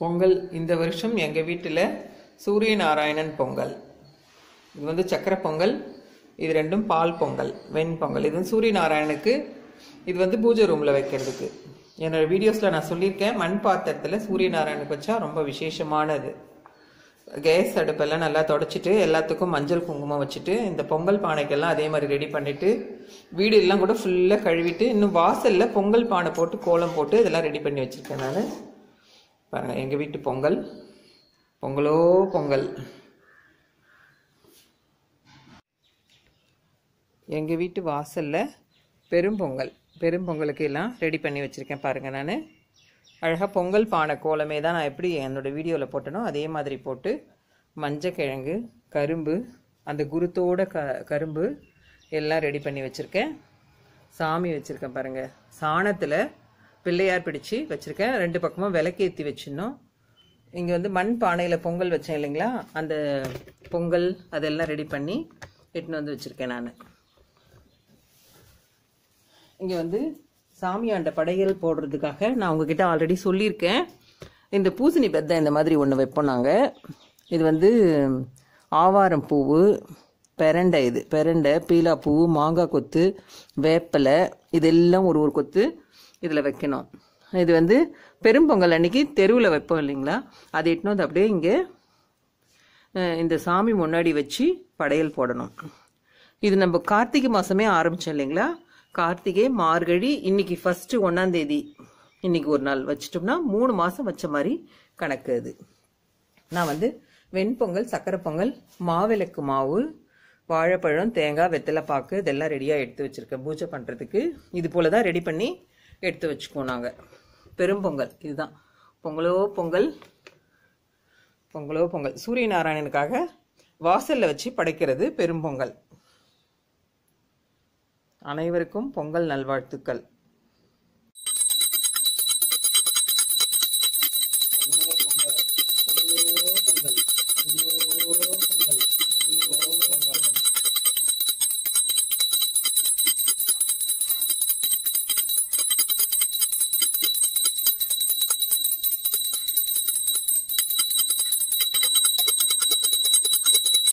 பொங்கல் இந்த வருஷம் எங்கள் வீட்டில் சூரிய நாராயணன் பொங்கல். இது வந்து சக்கரை பொங்கல் இது ரெண்டும் பால் பொங்கல் வெண் பொங்கல். இது வந்து சூரிய நாராயணனுக்கு இது வந்து பூஜை ரூமில் வைக்கிறதுக்கு. என்னோடய வீடியோஸில் நான் சொல்லியிருக்கேன் மண் பாத்திரத்தில் சூரிய நாராயணனுக்கு வச்சா ரொம்ப விசேஷமானது. கேஸ் அடுப்பெல்லாம் நல்லா தொடச்சிட்டு எல்லாத்துக்கும் மஞ்சள் குங்குமம் வச்சுட்டு இந்த பொங்கல் பானைக்கெல்லாம் அதே மாதிரி ரெடி பண்ணிவிட்டு வீடு எல்லாம் கூட ஃபுல்லாக கழுவிட்டு இன்னும் வாசலில் பொங்கல் பானை போட்டு கோலம் போட்டு இதெல்லாம் ரெடி பண்ணி வச்சுருக்கேன் நான். பாருங்கள் எங்கள் வீட்டு பொங்கல். பொங்கலோ பொங்கல். எங்கள் வீட்டு வாசலில் பெரும்பொங்கல் பெரும்பொங்கலுக்கு எல்லாம் ரெடி பண்ணி வச்சுருக்கேன் பாருங்கள் நான். அழகாக பொங்கல் பானை கோலமே தான் நான் எப்படி என்னோடய வீடியோவில் போட்டனோ அதே மாதிரி போட்டு மஞ்சக்கிழங்கு கரும்பு அந்த குருத்தோட க கரும்பு எல்லாம் ரெடி பண்ணி வச்சுருக்கேன். சாமி வச்சுருக்கேன் பாருங்கள் சாணத்தில் பிள்ளையார் பிடிச்சி வச்சுருக்கேன். ரெண்டு பக்கமும் விளக்கேற்றி வச்சிடணும். இங்கே வந்து மண் பானையில் பொங்கல் வச்சேன் இல்லைங்களா? அந்த பொங்கல் அதெல்லாம் ரெடி பண்ணி எட்டுன்னு வந்து வச்சுருக்கேன் நான். இங்கே வந்து சாமியாண்ட படையல் போடுறதுக்காக நான் உங்ககிட்ட ஆல்ரெடி சொல்லியிருக்கேன். இந்த பூசணி பெத்தை இந்த மாதிரி ஒன்று வைப்போம் நாங்கள் இது வந்து ஆவாரம் பூவு பெரண்டை இது. பெரண்டை பீலா பூ மாங்காய் கொத்து வேப்பலை இதெல்லாம் ஒரு ஒரு கொத்து இதில் வைக்கணும். இது வந்து பெரும்பொங்கல் அன்னைக்கு தெருவில் வைப்போம் இல்லைங்களா? அதை இட்டுன்னு வந்து அப்படியே இங்கே இந்த சாமி முன்னாடி வச்சு படையல் போடணும். இது நம்ம கார்த்திகை மாதமே ஆரம்பித்தோம் இல்லைங்களா? கார்த்திகை மார்கழி இன்னைக்கு ஃபஸ்ட்டு ஒன்றாந்தேதி இன்னைக்கு ஒரு நாள் வச்சிட்டோம்னா மூணு மாதம் வச்ச மாதிரி கணக்கு அது. நான் வந்து வெண்பொங்கல் சக்கரை பொங்கல் மாவிளக்கு மாவு வாழைப்பழம் தேங்காய் வெத்தலை பாக்கு இதெல்லாம் ரெடியாக எடுத்து வச்சுருக்கேன். பூஜை பண்ணுறதுக்கு இது போல் தான் ரெடி பண்ணி எடுத்து வச்சுக்குவோம் நாங்கள் பெரும்பொங்கல் இதுதான். பொங்கலோ பொங்கல் பொங்கலோ பொங்கல். சூரிய நாராயணனுக்காக வாசலில் வச்சு படைக்கிறது பெரும்பொங்கல் அனைவருக்கும் பொங்கல் நல்வாழ்த்துக்கள்.